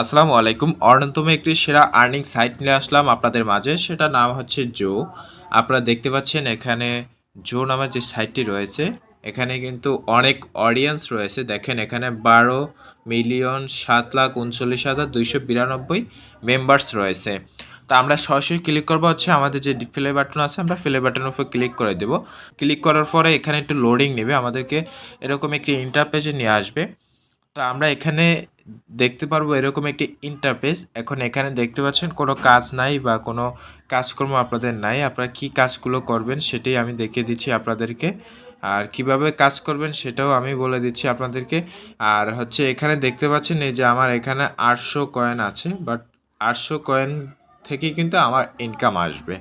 আসসালামু আলাইকুম। অন্যতম একটি সেরা আর্নিং সাইট নিয়ে আসলাম আপনাদের মাঝে। সেটা নাম হচ্ছে জো। আপনারা দেখতে পাচ্ছেন এখানে জো নামের যে সাইটটি রয়েছে, এখানে কিন্তু অনেক অডিয়েন্স রয়েছে। দেখেন এখানে বারো মিলিয়ন সাত লাখ উনচল্লিশ হাজার দুইশো বিরানব্বই মেম্বার্স রয়েছে। তো আমরা সরাসরি ক্লিক করব হচ্ছে আমাদের যে প্লে বাটন আছে, আমরা প্লে বাটনের উপর ক্লিক করে দেব। ক্লিক করার পরে এখানে একটু লোডিং নেবে। আমাদেরকে এরকম একটি ইন্টারপেজে নিয়ে আসবে। তো আমরা এখানে দেখতে পারব এরকম একটি ইন্টারফেস এখন এখানে দেখতে পাচ্ছেন কোনো কাজ নাই বা কোনো কাজকর্ম আপনাদের নাই। আপনারা কি কাজগুলো করবেন সেটাই আমি দেখিয়ে দিচ্ছি আপনাদেরকে। আর কীভাবে কাজ করবেন সেটাও আমি বলে দিচ্ছি আপনাদেরকে। আর হচ্ছে এখানে দেখতে পাচ্ছেন এই যে আমার এখানে আটশো কয়েন আছে বাট আটশো কয়েন থেকেই কিন্তু আমার ইনকাম আসবে।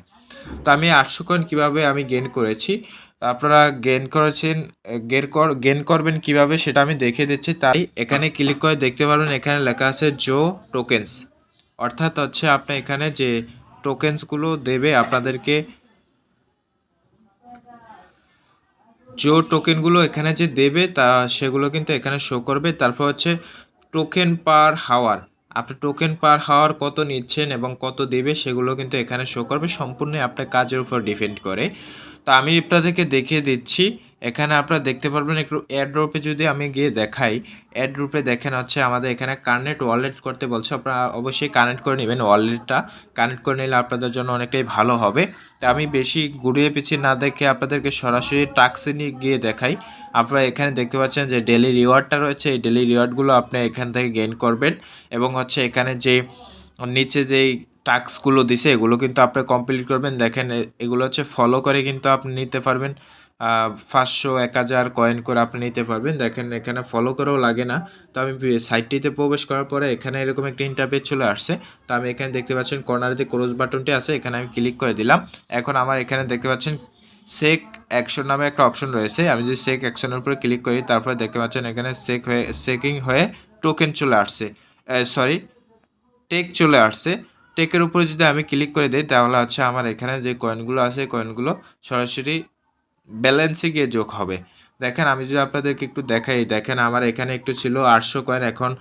তো আমি আটশো কয়েন কীভাবে আমি গেন করেছি? আপনারা গেন করেছেন গেন কর গেন করবেন কীভাবে সেটা আমি দেখে দিচ্ছি। তাই এখানে ক্লিক করে দেখতে পারবেন এখানে লেখা আছে জো টোকেন্স অর্থাৎ হচ্ছে আপনি এখানে যে টোকেন্সগুলো দেবে আপনাদেরকে জো টোকেনগুলো এখানে যে দেবে তা সেগুলো কিন্তু এখানে শো করবে। তারপর হচ্ছে টোকেন পার হাওয়ার আপনি টোকেন পার হওয়ার কত নিচ্ছেন এবং কত দেবে, সেগুলো কিন্তু এখানে শো করবে। সম্পূর্ণ আপনার কাজের উপর ডিপেন্ড করে। তো আমি আপনাদেরকে দেখিয়ে দিচ্ছি। এখানে আপনারা দেখতে পারবেন একটু অ্যাড্রপে যদি আমি গিয়ে দেখাই অ্যাড্রপে দেখেন হচ্ছে আমাদের এখানে কানেক্ট ওয়ালেট করতে বলছে। আপনারা অবশ্যই কানেক্ট করে নেবেন ওয়ালেটটা কানেক্ট করে নিলে আপনাদের জন্য অনেকটাই ভালো হবে। তো আমি বেশি ঘুরিয়ে পিছিয়ে না দেখে আপনাদেরকে সরাসরি টাক্সে নিয়ে গিয়ে দেখাই। আপনারা এখানে দেখতে পাচ্ছেন যে ডেলি রিওয়ার্ডটা রয়েছে। এই ডেলি রিওয়ার্ডগুলো আপনি এখান থেকে গেইন করবেন। এবং হচ্ছে এখানে যে নিচে যেই টাস্কগুলো দিছে, এগুলো কিন্তু আপনি কমপ্লিট করবেন। দেখেন এগুলো হচ্ছে ফলো করে কিন্তু আপনি নিতে পারবেন। পাঁচশো, এক হাজার কয়েন করে আপনি নিতে পারবেন। দেখেন, এখানে ফলো করেও লাগে না। তো আমি সাইটটিতে প্রবেশ করার পরে এখানে এরকম একটা ইন্টারপেজ চলে আসছে। তো আমি এখানে দেখতে পাচ্ছেন কর্নারে যে ক্রোজ বাটনটি আছে, এখানে আমি ক্লিক করে দিলাম। এখন আমার এখানে দেখতে পাচ্ছেন সেক অ্যাকশন নামে একটা অপশন রয়েছে। আমি যদি সেক অ্যাকশনের উপরে ক্লিক করি, তারপরে দেখতে পাচ্ছেন এখানে সেক হয়ে সেকিং হয়ে টোকেন চলে আসছে। সরি টেক চলে আসছে। টেকের উপরে যদি আমি ক্লিক করে দিই, তাহলে হচ্ছে আমার এখানে যে কয়েনগুলো আছে কয়েনগুলো সরাসরি ব্যালেন্সে গিয়ে যোগ হবে। দেখেন, আমি যদি আপনাদেরকে একটু দেখাই, দেখেন আমার এখানে একটু ছিল আটশো কয়েন এখন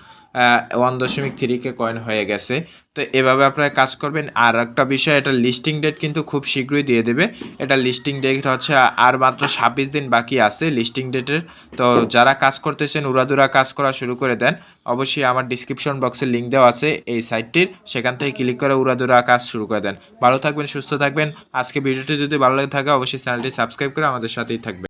ওয়ান দশমিক থ্রি কে কয়েন হয়ে গেছে। তো এভাবে আপনারা কাজ করবেন। আর একটা বিষয়, এটা লিস্টিং ডেট কিন্তু খুব শীঘ্রই দিয়ে দেবে। এটা লিস্টিং ডেট হচ্ছে আর মাত্র ছাব্বিশ দিন বাকি আছে লিস্টিং ডেটের তো যারা কাজ করতেছেন, উড়াদুরা কাজ করা শুরু করে দেন, অবশ্যই আমার ডিসক্রিপশন বক্সে লিঙ্ক দেওয়া আছে এই সাইটটির সেখান থেকে ক্লিক করে উড়াদুরা কাজ শুরু করে দেন। ভালো থাকবেন, সুস্থ থাকবেন। আজকে ভিডিওটি যদি ভালো লাগে থাকে, অবশ্যই চ্যানেলটি সাবস্ক্রাইব করে আমাদের সাথেই থাকবেন।